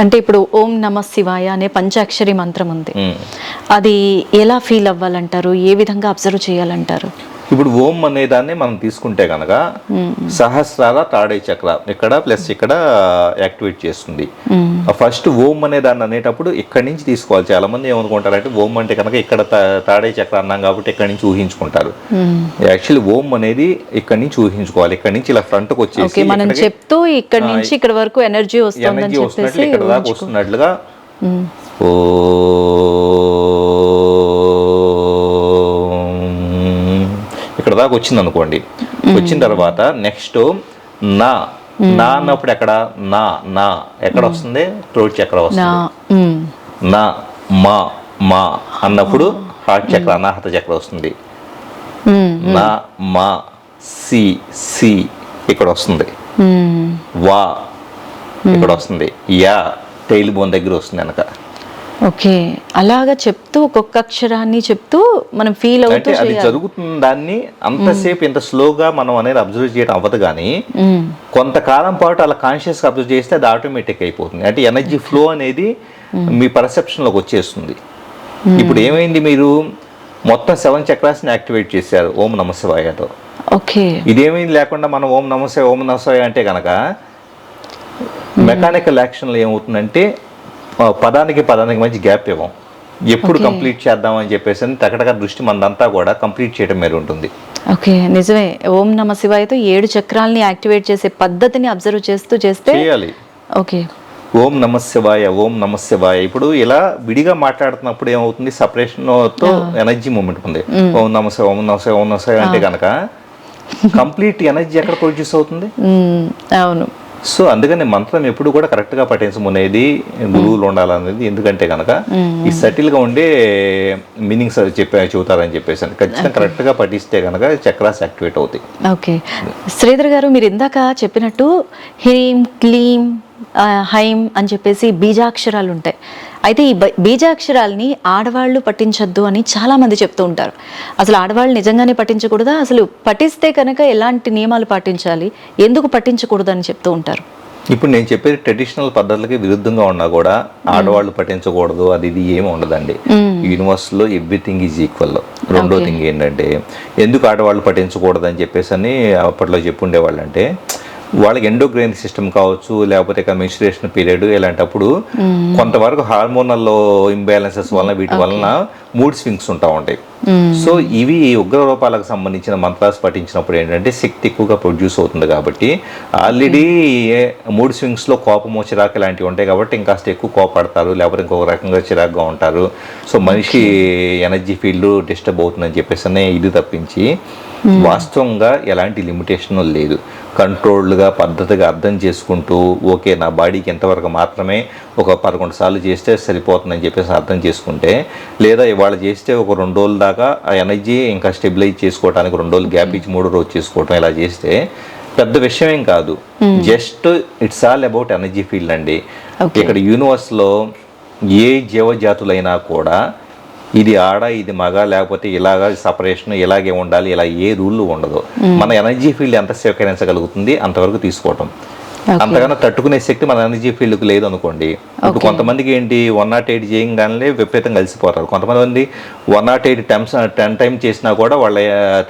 అంటే ఇప్పుడు ఓం నమ శివాయ అనే పంచాక్షరి మంత్రం ఉంది. అది ఎలా ఫీల్ అవ్వాలంటారు? ఏ విధంగా అబ్జర్వ్ చేయాలంటారు? ఇప్పుడు ఓం అనే దాన్ని మనం తీసుకుంటే కనుక సహస్రాల తాడే చక్ర ఇక్కడ ప్లస్ ఇక్కడ యాక్టివేట్ చేస్తుంది. ఫస్ట్ ఓం అనే దాన్ని అనేటప్పుడు ఇక్కడి నుంచి తీసుకోవాలి. చాలా మంది ఏమనుకుంటారంటే ఓం అంటే కనుక ఇక్కడ తాడే చక్ర అన్నాం కాబట్టి ఇక్కడి నుంచి ఊహించుకుంటారు. యాక్చువల్లీ ఓం అనేది ఇక్కడి నుంచి ఊహించుకోవాలి. ఇక్కడి నుంచి ఇలా ఫ్రంట్కి వచ్చేసి మనం చెప్తూ ఇక్కడ నుంచి ఇక్కడ వరకు ఎనర్జీ వస్తుందని ఎనర్జీ వస్తున్నట్లు ఇక్కడ దాకా వస్తున్నట్లుగా. ఓం. దాకా వచ్చింది అనుకోండి వచ్చిన తర్వాత నెక్స్ట్ నా. నా అన్నప్పుడు ఎక్కడ? నా నా. ఎక్కడ వస్తుంది? త్రోట్ చక్ర వస్తుంది. నా మా మా అన్నప్పుడు హార్ట్ చక్ర అనాహత చక్ర వస్తుంది. నా మా సి సి ఇక్కడ వస్తుంది. వా ఇక్కడ వస్తుంది. యా టైల్ బోన్ దగ్గర వస్తుంది వెనక. ఓకే. అలాగా చెప్తూ ఒక్కొక్క అక్షరాన్ని చెప్తూ మనం ఫీల్ అవుతూ అది జరుగుతున్న దాన్ని అంతసేపు ఇంత స్లోగా మనం అనేది అబ్జర్వ్ చేయడం అవ్వదు కానీ. కొంతకాలం పాటు అలా కాన్షియస్గా అబ్జర్వ్ చేస్తే అది ఆటోమేటిక్ అయిపోతుంది. అంటే ఎనర్జీ ఫ్లో అనేది మీ పర్సెప్షన్లోకి వచ్చేస్తుంది. ఇప్పుడు ఏమైంది మీరు? మొత్తం సెవెన్ చక్రాస్ని యాక్టివేట్ చేశారు ఓం నమ శివాయతో. ఓకే. ఇదేమీ లేకుండా మనం ఓం నమస్తే ఓం నమస్తే అంటే కనుక మెకానికల్ యాక్షన్లో ఏమవుతుందంటే పదానికి పదానికి మంచి గ్యాప్ ఇవ్వం. ఎప్పుడు. కంప్లీట్ చేద్దామని చెప్పేసి అని టకటక దృష్టి మనదంతా కూడా కంప్లీట్ చేయడం మీద ఉంటుంది. ఓకే నిజమే. ఓం నమ శివాయతో ఏడు చక్రాల్ని యాక్టివేట్ చేసే పద్ధతిని అబ్జర్వ్ చేస్తూ చేస్తే చేయాలి. ఓకే. ఓం నమ శివాయ ఓం నమ శివాయ. ఇప్పుడు ఇలా విడిగా మాట్లాడుతున్నప్పుడు ఏమవుతుంది? separation తో ఎనర్జీ మూమెంట్ ఉంది. ఓం నమ శివ ఓం నమ శివ ఓం నమ శివ అంటే కనుక కంప్లీట్ ఎనర్జీ ఎక్కడ ప్రొడ్యూస్ అవుతుంది? అవును. సో అందుకని మంత్రం ఎప్పుడు కూడా కరెక్ట్గా పఠించమనేది గురువులు ఉండాలనేది ఎందుకంటే కనుక ఈ సటిల్గా ఉండే మీనింగ్స్ చెప్పే చెబుతారని చెప్పేసి. ఖచ్చితంగా కరెక్ట్గా పఠిస్తే కనుక చక్రాస్ యాక్టివేట్ అవుతాయి. ఓకే. శ్రీధర్ గారు మీరు ఇందాక చెప్పినట్టు హ్రీం క్లీం ఆ, హైం అని చెప్పేసి బీజాక్షరాలు ఉంటాయి. అయితే ఈ బీజాక్షరాల్ని ఆడవాళ్ళు పఠించొద్దు అని చాలా మంది చెప్తూ ఉంటారు. అసలు ఆడవాళ్ళు నిజంగానే పఠించకూడదా? అసలు పఠిస్తే కనుక ఎలాంటి నియమాలు పాటించాలి? ఎందుకు పఠించకూడదు అని చెప్తూ ఉంటారు? ఇప్పుడు నేను చెప్పేది ట్రెడిషనల్ పద్ధతులకి విరుద్ధంగా ఉన్నా కూడా ఆడవాళ్ళు పఠించకూడదు అది ఇది ఏమి ఉండదండి. యూనివర్స్లో ఎవ్రీథింగ్ ఈజ్ ఈక్వల్. రెండో థింగ్ ఏంటంటే ఎందుకు ఆడవాళ్ళు పఠించకూడదు అని చెప్పేసి అని అప్పట్లో చెప్పుండేవాళ్ళు అంటే వాళ్ళకి ఎండోగ్రైన్ సిస్టమ్ కావచ్చు లేకపోతే ఇక మెన్స్ట్రేషన్ పీరియడ్ ఇలాంటప్పుడు కొంతవరకు హార్మోనల్ ఇంబ్యాలెన్సెస్ వలన వీటి వలన మూడ్ స్వింగ్స్ ఉంటా ఉంటాయి. సో ఇవి ఉగ్ర రూపాలకు సంబంధించిన మంత్రాలు పఠించినప్పుడు ఏంటంటే శక్తి ఎక్కువగా ప్రొడ్యూస్ అవుతుంది కాబట్టి ఆల్రెడీ మూడ్ స్వింగ్స్లో కోపము చిరాకు ఇలాంటివి ఉంటాయి కాబట్టి ఇంకాస్త ఎక్కువ కోపడతారు లేకపోతే ఇంకొక రకంగా చిరాకుగా ఉంటారు. సో మనిషి ఎనర్జీ ఫీల్డ్ డిస్టర్బ్ అవుతుందని చెప్పేసి ఇది తప్పించి వాస్తవంగా ఎలాంటి లిమిటేషన్ లేదు. కంట్రోల్డ్గా పద్ధతిగా అర్థం చేసుకుంటూ ఓకే నా బాడీకి ఎంతవరకు మాత్రమే ఒక పదకొండు సార్లు చేస్తే సరిపోతుందని చెప్పేసి అర్థం చేసుకుంటే లేదా ఇవాళ చేస్తే ఒక రెండు రోజుల దాకా ఆ ఎనర్జీ ఇంకా స్టెబిలైజ్ చేసుకోవడానికి రెండు రోజులు గ్యాప్ ఇచ్చి మూడు రోజు చేసుకోవటం ఇలా చేస్తే పెద్ద విషయం ఏం కాదు just it's all about energy field అండి. ఇక్కడ యూనివర్స్లో ఏ జీవజాతులైనా కూడా ఇది ఆడ ఇది మగ లేకపోతే ఇలాగా సపరేషన్ ఇలాగే ఉండాలి ఇలా ఏ రూల్ ఉండదు. మన ఎనర్జీ ఫీల్డ్ ఎంత స్వీకరించగలుగుతుంది అంతవరకు తీసుకోవటం. అంతగానో తట్టుకునే శక్తి మన ఎనర్జీ ఫీల్డ్కి లేదు అనుకోండి ఇప్పుడు కొంతమందికి ఏంటి వన్ నాట్ ఎయిట్ చేయగానే విపరీతంగా కలిసిపోతారు. కొంతమంది one nought eight times ten time చేసినా కూడా వాళ్ళ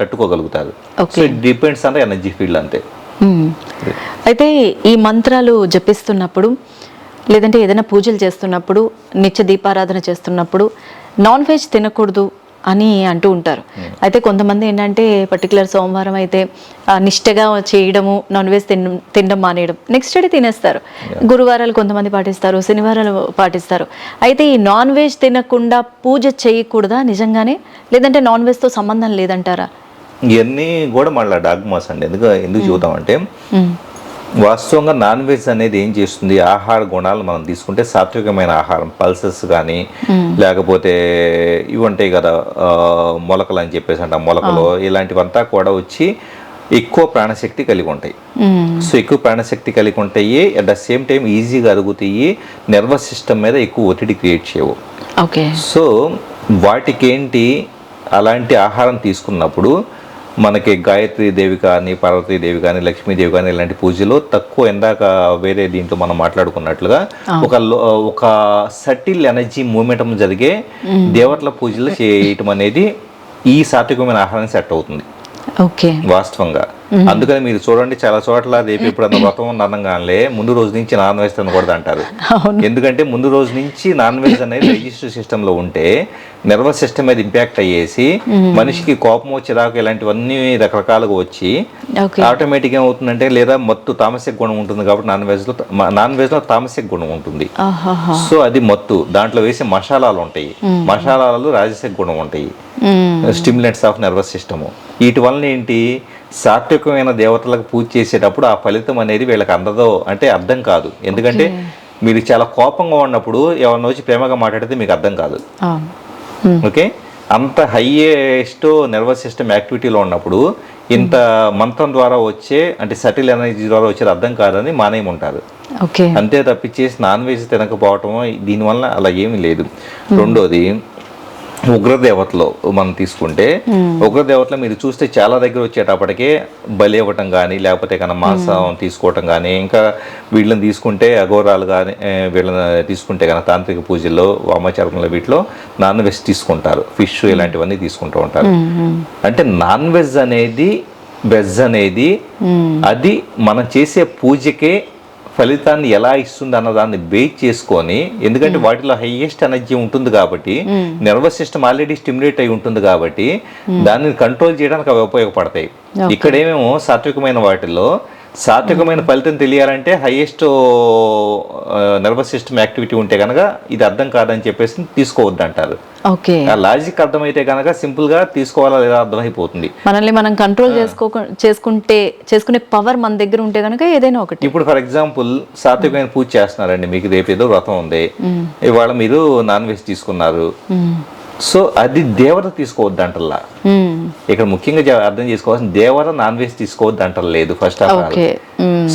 తట్టుకోగలుగుతారు. So it depends on energy field అంతే. అయితే ఈ మంత్రాలు జపిస్తున్నప్పుడు లేదంటే ఏదైనా పూజలు చేస్తున్నప్పుడు నిత్య దీపారాధన చేస్తున్నప్పుడు నాన్ వెజ్ తినకూడదు అని అంటూ ఉంటారు. అయితే కొంతమంది ఏంటంటే పర్టికులర్ సోమవారం అయితే నిష్టగా చేయడము నాన్ వెజ్ తిన తినడం మానేయడం నెక్స్ట్ డే తినేస్తారు. గురువారాలు కొంతమంది పాటిస్తారు శనివారాలు పాటిస్తారు. అయితే ఈ నాన్ వెజ్ తినకుండా పూజ చేయకూడదా నిజంగానే? లేదంటే నాన్ వెజ్తో సంబంధం లేదంటారా? ఇవన్నీ కూడా మళ్ళీ డాగ్మాస్ అండి. ఎందుకు ఎందుకు చూద్దామంటే మ్మ్. వాస్తవంగా నాన్ వెజ్ అనేది ఏం చేస్తుంది? ఆహార గుణాలు మనం తీసుకుంటే సాత్వికమైన ఆహారం పల్సెస్ కానీ లేకపోతే ఇవి ఉంటాయి కదా మొలకలు అని చెప్పేసి అంట మొలకలు ఇలాంటివంతా కూడా వచ్చి ఎక్కువ ప్రాణశక్తి కలిగి ఉంటాయి. సో ఎక్కువ ప్రాణశక్తి కలిగి ఉంటాయి. అట్ ద సేమ్ టైం ఈజీగా అరుగుతాయి. నర్వస్ సిస్టమ్ మీద ఎక్కువ ఒత్తిడి క్రియేట్ చేయవు. ఓకే. సో వాటికి ఏంటి అలాంటి ఆహారం తీసుకున్నప్పుడు మనకి గాయత్రి దేవి కానీ పార్వతీ దేవి కానీ లక్ష్మీదేవి కానీ ఇలాంటి పూజలు తక్కువ ఇందాక వేరే దీంట్లో మనం మాట్లాడుకున్నట్లుగా ఒక లో- ఒక సటిల్ ఎనర్జీ మూమెంటం జరిగే దేవతల పూజలు చేయటం అనేది ఈ సాత్వికమైన ఆహారం సెట్ అవుతుంది. ఓకే. వాస్తవంగా. అందుకని మీరు చూడండి చాలా చోట్ల రేపు ఎప్పుడన్నా వ్రతం ఉంది అనగానే ముందు రోజు నుంచి నాన్ వెజ్ తినకూడదు అంటారు. ఎందుకంటే ముందు రోజు నుంచి నాన్ వెజ్ అనేది డైజెస్టివ్ సిస్టమ్లో ఉంటే నర్వస్ సిస్టమ్ మీద ఇంపాక్ట్ అయ్యేసి మనిషికి కోపం చిరాకు ఇలాంటివన్నీ రకరకాలుగా వచ్చి ఆటోమేటిక్ ఏమవుతుందంటే లేదా మత్తు తామసిక గుణం ఉంటుంది కాబట్టి నాన్ వెజ్లో నాన్ వెజ్లో తామసిక గుణం ఉంటుంది. సో అది మత్తు. దాంట్లో వేసే మసాలాలు ఉంటాయి. మసాలాలు రాజసిక గుణం ఉంటాయి. Stimulants of nervous system. వీటి వలన ఏంటి? సాత్వికమైన దేవతలకు పూజ చేసేటప్పుడు ఆ ఫలితం అనేది వీళ్ళకి అందదో అంటే అర్థం కాదు. ఎందుకంటే మీరు చాలా కోపంగా ఉన్నప్పుడు ఎవరిని వచ్చి ప్రేమగా మాట్లాడితే మీకు అర్థం కాదు. ఓకే అంత హైయెస్ట్ నర్వస్ సిస్టమ్ యాక్టివిటీలో ఉన్నప్పుడు ఇంత మంత్రం ద్వారా వచ్చే అంటే సటిల్ ఎనర్జీ ద్వారా వచ్చేది అర్థం కాదని మానేయమంటారు. అంతే తప్పించేసి నాన్ వెజ్ తినకపోవటం దీనివల్ల అలా ఏమీ లేదు. రెండోది ఉగ్రదేవతలో మనం తీసుకుంటే ఉగ్రదేవతలో మీరు చూస్తే చాలా దగ్గర వచ్చేటప్పటికే బలి ఇవ్వటం కానీ లేకపోతే కన్నా మాంసం తీసుకోవటం కానీ ఇంకా వీళ్ళని తీసుకుంటే అఘోరాలు కానీ వీళ్ళని తీసుకుంటే కన్నా తాంత్రిక పూజల్లో వామాచారంలో వీటిలో నాన్ వెజ్ తీసుకుంటారు. ఫిష్ ఇలాంటివన్నీ తీసుకుంటూ ఉంటారు. అంటే నాన్ వెజ్ అనేది వెజ్ అనేది అది మనం చేసే పూజకే ఫలితాన్ని ఎలా ఇస్తుంది అన్న దాన్ని బేస్ చేసుకొని ఎందుకంటే వాటిలో హైయెస్ట్ ఎనర్జీ ఉంటుంది కాబట్టి నర్వస్ సిస్టమ్ ఆల్రెడీ స్టిమ్యులేట్ అయి ఉంటుంది కాబట్టి దాన్ని కంట్రోల్ చేయడానికి అవి ఉపయోగపడతాయి. ఇక్కడేమేమో సాత్వికమైన వాటిల్లో సాత్వికమైన ఫలితం తెలియాలంటే హైయెస్ట్ నర్వస్ సిస్టమ్ యాక్టివిటీ ఉంటే కనుక ఇది అర్థం కాదని చెప్పేసి తీసుకోవద్దు అంటారు ఓకే. ఆ లాజిక్ అర్థమైతే కనుక సింపుల్గా తీసుకోవాలా లేదా అర్థమైపోతుంది మనల్ని మనం కంట్రోల్ చేసుకో చేసుకుంటే చేసుకునే పవర్ మన దగ్గర ఉంటే కనుక ఏదైనా ఒకటి. ఇప్పుడు ఫర్ ఎగ్జాంపుల్ సాత్వికమైన పూజ చేస్తున్నారండి మీకు రేపు ఏదో వ్రతం ఉంది. ఇవాళ మీరు నాన్ వెజ్ తీసుకున్నారు. సో అది దేవత తీసుకోవద్దు అంటల్లా మ్మ్. ఇక్కడ ముఖ్యంగా అర్థం చేసుకోవాల్సిన దేవత నాన్ వెజ్ తీసుకోవద్దు అంటలేదు ఫస్ట్ ఆఫ్ ఆల్.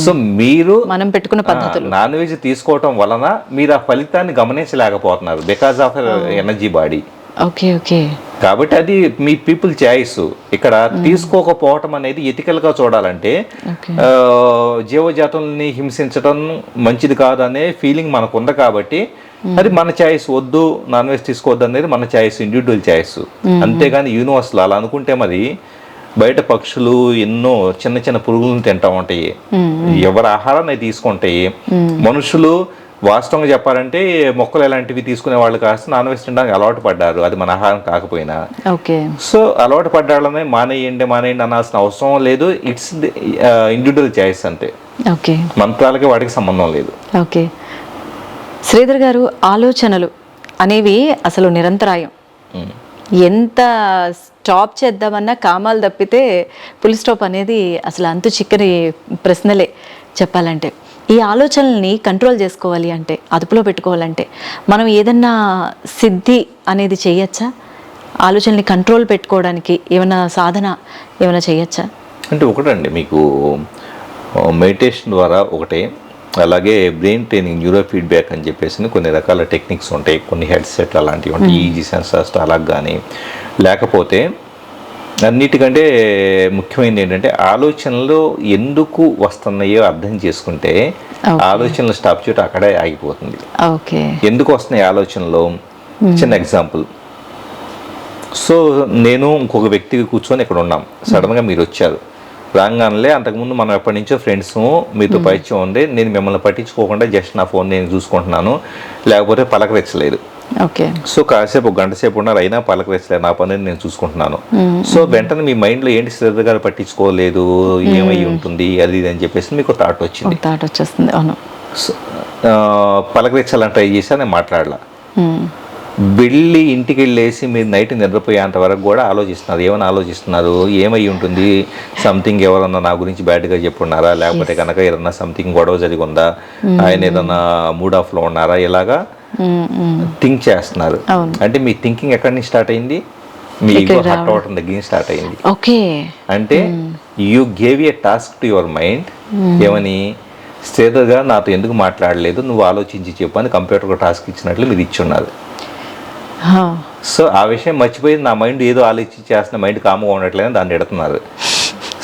సో మీరు మనం పెట్టుకున్న పద్ధతులు. నాన్ వెజ్ తీసుకోవటం వలన మీరు ఆ ఫలితాన్ని గమనించలేకపోతున్నారు because of energy body okay okay కాబట్టి అది మీ పీపుల్ చాయిస్ ఇక్కడ తీసుకోకపోవటం అనేది ethical గా చూడాలంటే జీవజాతుల్ని హింసించడం మంచిది కాదు అనే ఫీలింగ్ మనకు ఉంది కాబట్టి అది మన ఛాయిస్ వద్దు నాన్ వెజ్ తీసుకోవద్దు అనేది మన ఛాయిస్ ఇండివిజువల్ ఛాయిస్. అంతేగాని యూనివర్స్లో అలా అనుకుంటే మరి బయట పక్షులు ఎన్నో చిన్న చిన్న పురుగులను తింటా ఉంటాయి. ఎవరి ఆహారాన్ని తీసుకుంటాయి. మనుషులు వాస్తవంగా చెప్పాలంటే మొక్కలు ఎలాంటివి తీసుకునే వాళ్ళు కాస్త నాన్ వెజ్ తినడానికి అలవాటు పడ్డారు. అది మన ఆహారం కాకపోయినా. ఓకే. సో అలవాటు పడ్డాళ్ళనే మానేయండి మానేయండి అనాల్సిన అవసరం లేదు. ఇట్స్ ఇండివిజువల్ చాయిస్ అంతే. ఓకే. మంత్రాలకి వాటికి సంబంధం లేదు. ఓకే. శ్రీధర్ గారు ఆలోచనలు అనేవి అసలు నిరంతరాయం. ఎంత స్టాప్ చేద్దామన్నా కామాలు తప్పితే పులి స్టాప్ అనేది అసలు అంతు చిక్కని ప్రశ్నలే చెప్పాలంటే. ఈ ఆలోచనల్ని కంట్రోల్ చేసుకోవాలి అంటే అదుపులో పెట్టుకోవాలంటే మనం ఏదన్నా సిద్ధి అనేది చేయొచ్చా? ఆలోచనల్ని కంట్రోల్ పెట్టుకోవడానికి ఏమైనా సాధన ఏమైనా చేయొచ్చా? అంటే ఒకటండి మీకు మెడిటేషన్ ద్వారా ఒకటే అలాగే బ్రెయిన్ ట్రైనింగ్ న్యూరో ఫీడ్బ్యాక్ అని చెప్పేసి కొన్ని రకాల టెక్నిక్స్ ఉంటాయి. కొన్ని హెడ్సెట్ అలాంటివి ఉంటాయి. ఈజీ సెన్సర్స్ అలా కానీ లేకపోతే అన్నిటికంటే ముఖ్యమైనది ఏంటంటే ఆలోచనలు ఎందుకు వస్తున్నాయో అర్థం చేసుకుంటే. ఆలోచనలు స్టాప్ చేయటం అక్కడే ఆగిపోతుంది. ఎందుకు వస్తున్నాయి ఆలోచనలు? చిన్న ఎగ్జాంపుల్ సో నేను ఇంకొక వ్యక్తికి కూర్చొని ఇక్కడ ఉన్నాం. సడన్గా మీరు వచ్చారు. రాగానే అంతకుముందు మనం ఎప్పటి నుంచో ఫ్రెండ్స్ మీతో పరిచయం ఉంది. నేను మిమ్మల్ని పట్టించుకోకుండా జస్ట్ నా ఫోన్ నేను చూసుకుంటున్నాను. లేకపోతే పలకరించలేదు. ఓకే. సో కాసేపు ఒక గంట సేపు ఉన్నారు అయినా పలకరించలేదు. నా పనిని నేను చూసుకుంటున్నాను. సో వెంటనే మీ మైండ్లో ఏంటి శ్రద్ధ గారు పట్టించుకోలేదు? ఏమై ఉంటుంది? అది ఇది అని చెప్పేసి మీకు థాట్ వచ్చింది. థాట్ వచ్చేస్తుంది. అవును. పలకరించాలని ట్రై చేశా నేను మాట్లాడలా. వెళ్ళి ఇంటికి వెళ్ళేసి మీరు నైట్ నిద్రపోయేంత వరకు కూడా ఆలోచిస్తున్నారు. ఏమని ఆలోచిస్తున్నారు? ఏమై ఉంటుంది? సంథింగ్ ఎవరన్నా నా గురించి బ్యాడ్గా చెప్పున్నారా? లేకపోతే కనుక ఏదన్నా సంథింగ్ గొడవ జరిగి ఉందా ఆయన ఏదన్నా మూడ్ ఆఫ్లో ఉన్నారా? ఇలాగా. థింక్ చేస్తున్నారు. అంటే మీ థింకింగ్ ఎక్కడి నుంచి స్టార్ట్ అయింది? మీ ఈగో హర్ట్ అవటం దగ్గర నుంచి స్టార్ట్ అయింది. ఓకే. అంటే you gave a task to your mind ఏమని? గారు నాతో ఎందుకు మాట్లాడలేదు? నువ్వు ఆలోచించి చెప్పు అని కంప్యూటర్ టాస్క్ ఇచ్చినట్లు మీరు ఇచ్చున్నారు హా. సో ఆ విషయం మర్చిపోయి నా మైండ్ ఏదో ఆలోచించి చేస్తున్న మైండ్ కామ్గా ఉండట్లేదని దాన్ని ఎడుతున్నారు.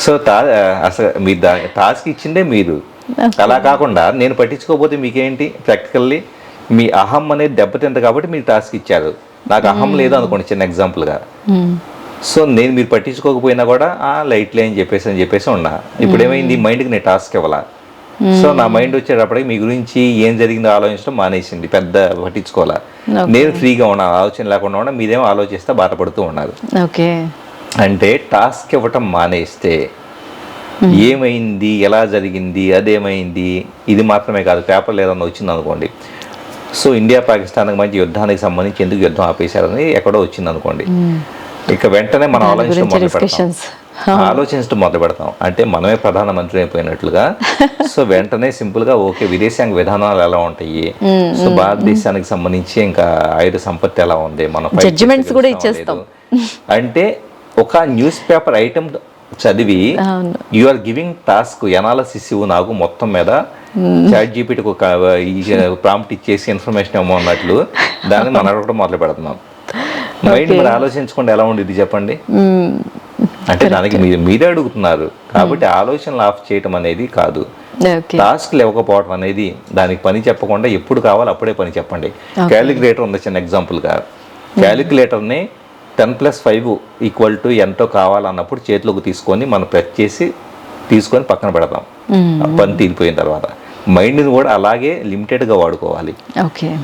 సో టా అసలు మీ దా టాస్క్ ఇచ్చిందే మీరు. అలా కాకుండా నేను పట్టించుకోకపోతే మీకేంటి? ప్రాక్టికల్లీ మీ అహం అనేది దెబ్బతింది కాబట్టి మీరు టాస్క్ ఇచ్చారు. నాకు అహం లేదు అనుకోండి చిన్న ఎగ్జాంపుల్గా. సో నేను మీరు పట్టించుకోకపోయినా కూడా ఆ లైట్లే అని చెప్పేసి అని చెప్పేసి ఉన్నా. ఇప్పుడు ఏమైంది? మైండ్కి నేను టాస్క్ ఇవ్వాలా? సో నా మైండ్ వచ్చేటప్పటికి మీ గురించి ఏం జరిగిందో ఆలోచించడం మానేసింది. పెద్ద పట్టించుకోవాలా. నేను ఫ్రీగా ఉన్నాను ఆలోచన లేకుండా ఉన్నా మీరేమో ఆలోచిస్తే బాధపడుతూ ఉన్నారు. ఓకే. అంటే టాస్క్ ఇవ్వటం మానేస్తే ఏమైంది? ఎలా జరిగింది? అదేమైంది? ఇది మాత్రమే కాదు పేపర్లు ఏదన్నా వచ్చింది అనుకోండి సో ఇండియా పాకిస్తాన్కి మధ్య యుద్ధానికి సంబంధించి ఎందుకు యుద్ధం ఆపేశారని ఎక్కడో వచ్చింది అనుకోండి ఇక వెంటనే మనం ఆలోచించడం మొదలు పెడతాం. ఆలోచించడం మొదలు పెడతాం. అంటే మనమే ప్రధానమంత్రి అయిపోయినట్లుగా. సో వెంటనే సింపుల్గా ఓకే విదేశాంగ విధానాలు ఎలా ఉంటాయి? సో భారతదేశానికి సంబంధించి ఇంకా ఆయుధ సంపత్తి ఎలా ఉంది? మన చేసే కూడా ఇచ్చేస్తాం. అంటే ఒక న్యూస్ పేపర్ ఐటమ్ చదివి you are giving task analysis ఇవ్వు నాకు మొత్తం మీద. చాట్ జీపీటీకి ఒక ప్రాంప్ట్ ఇచ్చేసి ఇన్ఫర్మేషన్ ఏమో అన్నట్లు దాన్ని మనం అడగడం మొదలు పెడుతున్నాం. మైండ్ మరి ఆలోచించకుండా ఎలా ఉండేది చెప్పండి. అంటే దానికి మీరు మీరే అడుగుతున్నారు. కాబట్టి ఆలోచనలు ఆఫ్ చేయటం అనేది కాదు. టాస్క్లు ఇవ్వకపోవడం అనేది దానికి పని చెప్పకుండా ఎప్పుడు కావాలో అప్పుడే పని చెప్పండి. క్యాలిక్యులేటర్ ఉంది చిన్న ఎగ్జాంపుల్గా క్యాలిక్యులేటర్ని ten plus five equal to ఎంతో కావాలన్నప్పుడు చేతిలోకి తీసుకొని మనం ప్రెస్ చేసి తీసుకొని పక్కన పెడతాం. ఆ పని తీరిపోయిన తర్వాత. మైండ్ని కూడా అలాగే లిమిటెడ్గా వాడుకోవాలి.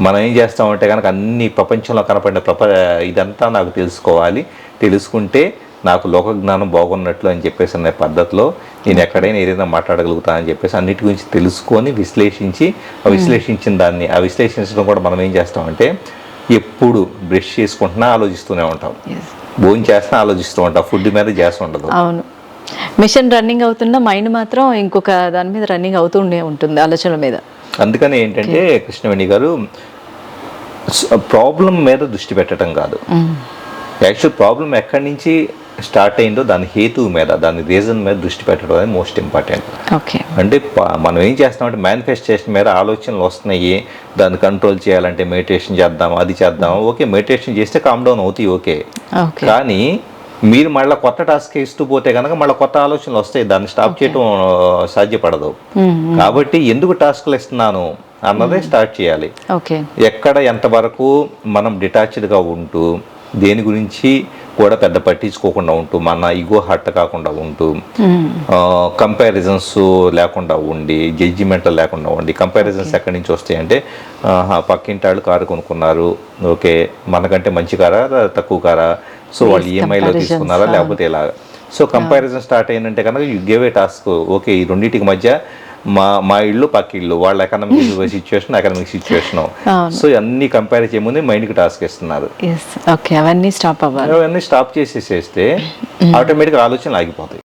మనం ఏం చేస్తామంటే కనుక అన్ని ప్రపంచంలో కనపడిన ప్రప ఇదంతా నాకు తెలుసుకోవాలి. తెలుసుకుంటే నాకు లోక జ్ఞానం బాగున్నట్లు అని చెప్పేసి అనే పద్ధతిలో నేను ఎక్కడైనా ఏదైనా మాట్లాడగలుగుతా అని చెప్పేసి అన్నిటి గురించి తెలుసుకొని విశ్లేషించి ఆ విశ్లేషించిన దాన్ని ఆ విశ్లేషించడం కూడా మనం ఏం చేస్తామంటే ఎప్పుడు బ్రష్ చేసుకుంటున్నా ఆలోచిస్తూనే ఉంటాం. భోజనం చేస్తున్నా ఆలోచిస్తూ ఉంటాం. ఫుడ్ మీద చేసి ఉండదు. అవును. మిషన్ రన్నింగ్ అవుతున్న మైండ్ మాత్రం ఇంకొక దాని మీద రన్నింగ్ అవుతూనే ఉంటుంది ఆలోచనల మీద. అందుకని ఏంటంటే కృష్ణవేణి గారు ప్రాబ్లం మీద దృష్టి పెట్టడం కాదు. యాక్చువల్ ప్రాబ్లం ఎక్కడి నుంచి స్టార్ట్ అయిందో దాని హేతువు మీద దాని రీజన్ మీద దృష్టి పెట్టడం అనేది మోస్ట్ ఇంపార్టెంట్. ఓకే. అంటే మనం ఏం చేస్తామంటే మేనిఫెస్టేషన్ మీద ఆలోచనలు వస్తున్నాయి దాన్ని కంట్రోల్ చేయాలంటే మెడిటేషన్ చేద్దాం అది చేద్దాం ఓకే మెడిటేషన్ చేస్తే కామ్ డౌన్ అవుతాయి ఓకే. కానీ మీరు మళ్ళీ కొత్త టాస్క్ ఇస్తూ పోతే కనుక మళ్ళీ కొత్త ఆలోచనలు వస్తాయి దాన్ని స్టాప్ చేయడం సాధ్యపడదు. కాబట్టి ఎందుకు టాస్క్లు ఇస్తున్నాను అన్నదే స్టార్ట్ చేయాలి. ఎక్కడ ఎంతవరకు మనం డిటాచ్డ్గా ఉంటూ దేని గురించి కూడా పెద్ద పట్టించుకోకుండా ఉంటూ మన ఈగో హర్ట్ కాకుండా ఉంటూ కంపారిజన్స్ లేకుండా ఉండి జడ్జిమెంటల్ లేకుండా ఉండి కంపారిజన్స్ ఎక్కడి నుంచి వస్తాయి అంటే పక్కింటి వాళ్ళు కారు కొనుక్కున్నారు ఓకే మనకంటే మంచి కారా తక్కువ కారా? సో వాళ్ళు ఈఎంఐలో comparisons, తీసుకున్నారా? లేకపోతే ఇలా సో కంపారిజన్ స్టార్ట్ అయిందంటే కనుక you gave a task okay ఈ రెండింటికి మధ్య మా మా ఇల్లు పక్క ఇల్లు వాళ్ళ economic situation economic situation. So అన్ని కంపేర్ చేయముందే మైండ్కి టాస్క్ ఇస్తున్నారు ఓకే అవన్నీ స్టాప్ అవ్వాలి. అవన్నీ స్టాప్ చేసేసేస్తే ఆటోమేటిక్గా ఆలోచనలు ఆగిపోతాయి.